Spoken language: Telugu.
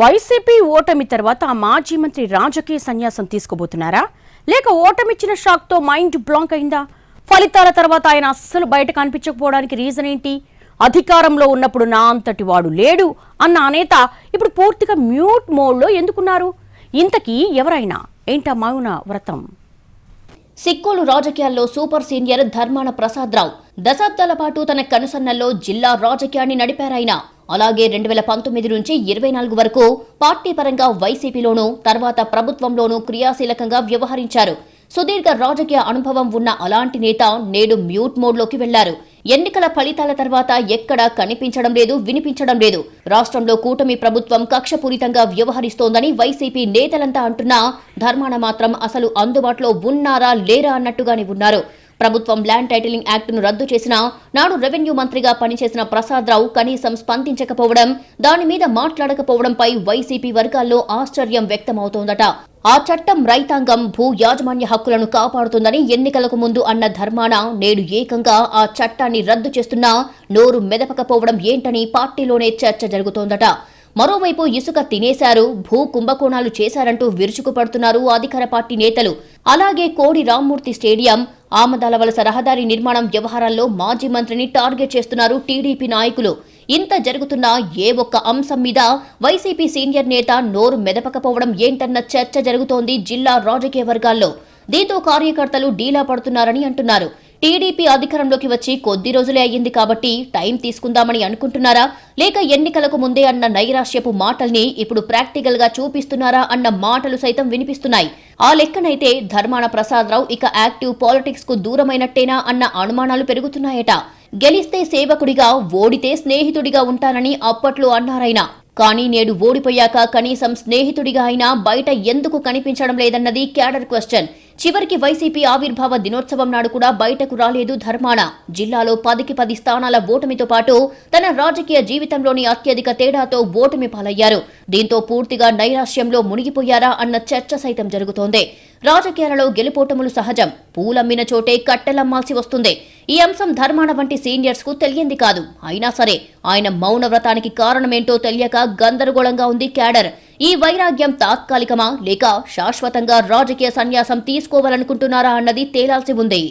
వైసీపీ ఓటమి తర్వాత ఆ మాజీ మంత్రి రాజకీయ సన్యాసం తీసుకోబోతున్నారా? లేక ఓటమిచ్చిన షాక్తో మైండ్ బ్లాంక్ అయిందా? ఫలితాల తర్వాత ఆయన అస్సలు బయట కనిపించకపోవడానికి రీజన్ ఏంటి? అధికారంలో ఉన్నప్పుడు నా అంతటి వాడు లేడు అన్న అనేత నేత ఇప్పుడు పూర్తిగా మ్యూట్ మోడ్లో ఎందుకున్నారు? ఇంతకీ ఎవరైనా? ఏంటా మౌన వ్రతం? సిక్కోలు రాజకీయాల్లో సూపర్ సీనియర్ ధర్మాన ప్రసాదరావు. దశాబ్దాల పాటు తన కనుసన్నల్లో జిల్లా రాజకీయాన్ని నడిపారాయన. అలాగే రెండు వేల పంతొమ్మిది నుంచి ఇరవై నాలుగు వరకు పార్టీ పరంగా వైసీపీలోనూ తర్వాత ప్రభుత్వంలోనూ క్రియాశీలకంగా వ్యవహరించారు. సుదీర్ఘ రాజకీయ అనుభవం ఉన్న అలాంటి నేత నేడు మ్యూట్ మోడ్లోకి వెళ్ళారు. ఎన్నికల ఫలితాల తర్వాత ఎక్కడా కనిపించడం లేదు వినిపించడం లేదు. రాష్ట్రంలో కూటమి ప్రభుత్వం కక్షపూరితంగా వ్యవహరిస్తోందని వైసీపీ నేతలంతా అంటున్నా ధర్మాన మాత్రం అసలు అందుబాటులో ఉన్నారా లేరా అన్నట్టుగానే ఉన్నారు. ప్రభుత్వం ల్యాండ్ టైటిలింగ్ యాక్టును రద్దు చేసినా నాడు రెవెన్యూ మంత్రిగా పనిచేసిన ప్రసాదరావు కనీసం స్పందించకపోవడం దాని మీద మాట్లాడకపోవడంపై వైసీపీ వర్గాల్లో ఆశ్చర్యం వ్యక్తమవుతోందట. ఆ చట్టం రైతాంగం భూ యాజమాన్య హక్కులను కాపాడుతుందని ఎన్నికలకు ముందు అన్న ధర్మాన నేడు ఏకంగా ఆ చట్టాన్ని రద్దు చేస్తున్నా నోరు మెదపకపోవడం ఏంటని పార్టీలోనే చర్చ జరుగుతోందట. మరోవైపు ఇసుక తినేశారు భూ కుంభకోణాలు చేశారంటూ విరుచుకుపడుతున్నారు అధికార పార్టీ నేతలు. అలాగే కోడి రామ్మూర్తి స్టేడియం ఆమదాలవల రహదారి నిర్మాణం వ్యవహారాల్లో మాజీ మంత్రిని టార్గెట్ చేస్తున్నారు టీడీపీ నాయకులు. ఇంత జరుగుతున్న ఏ ఒక్క అంశం మీద వైసీపీ సీనియర్ నేత నోరు మెదపకపోవడం ఏంటన్న చర్చ జరుగుతోంది జిల్లా రాజకీయ వర్గాల్లో. దీంతో కార్యకర్తలు డీలా పడుతున్నారని అంటున్నారు. టీడీపీ అధికారంలోకి వచ్చి కొద్ది రోజులే అయ్యింది కాబట్టి టైం తీసుకుందామని అనుకుంటున్నారా? లేక ఎన్నికలకు ముందే అన్న నైరాశ్యపు మాటల్ని ఇప్పుడు ప్రాక్టికల్గా చూపిస్తున్నారా అన్న మాటలు సైతం వినిపిస్తున్నాయి. ఆ లెక్కనైతే ధర్మాన ప్రసాదరావు ఇక యాక్టివ్ పాలిటిక్స్కు దూరమైనట్టేనా అన్న అనుమానాలు పెరుగుతున్నాయట. గెలిస్తే సేవకుడిగా ఓడితే స్నేహితుడిగా ఉంటానని అప్పట్లో అన్నారాయన. కానీ నేడు ఓడిపోయాక కనీసం స్నేహితుడిగా అయినా బయట ఎందుకు కనిపించడం లేదన్నది క్యాడర్ క్వశ్చన్. చివరికి వైసీపీ ఆవిర్భావ దినోత్సవం నాడు కూడా బయటకు రాలేదు ధర్మాన. జిల్లాలో పదికి పది స్థానాల ఓటమితో పాటు తన రాజకీయ జీవితంలోని అత్యధిక తేడాతో ఓటమి పాలయ్యారు. దీంతో పూర్తిగా నైరాశ్యంలో మునిగిపోయారా అన్న చర్చ సైతం జరుగుతోంది. రాజకీయాలలో గెలుపోటములు సహజం. పూలమ్మిన చోటే కట్టెలమ్మాల్సి వస్తుంది. ఈ అంశం ధర్మాన వంటి సీనియర్స్కు తెలియంది కాదు. అయినా సరే ఆయన మౌన వ్రతానికి కారణమేంటో తెలియక గందరగోళంగా ఉంది క్యాడర్. ఈ వైరాగ్యం తాత్కాలికమా లేక శాశ్వతంగా రాజకీయ సన్యాసం తీసుకోవాలనుకుంటున్నారా అన్నది తేలాల్సి ఉంది.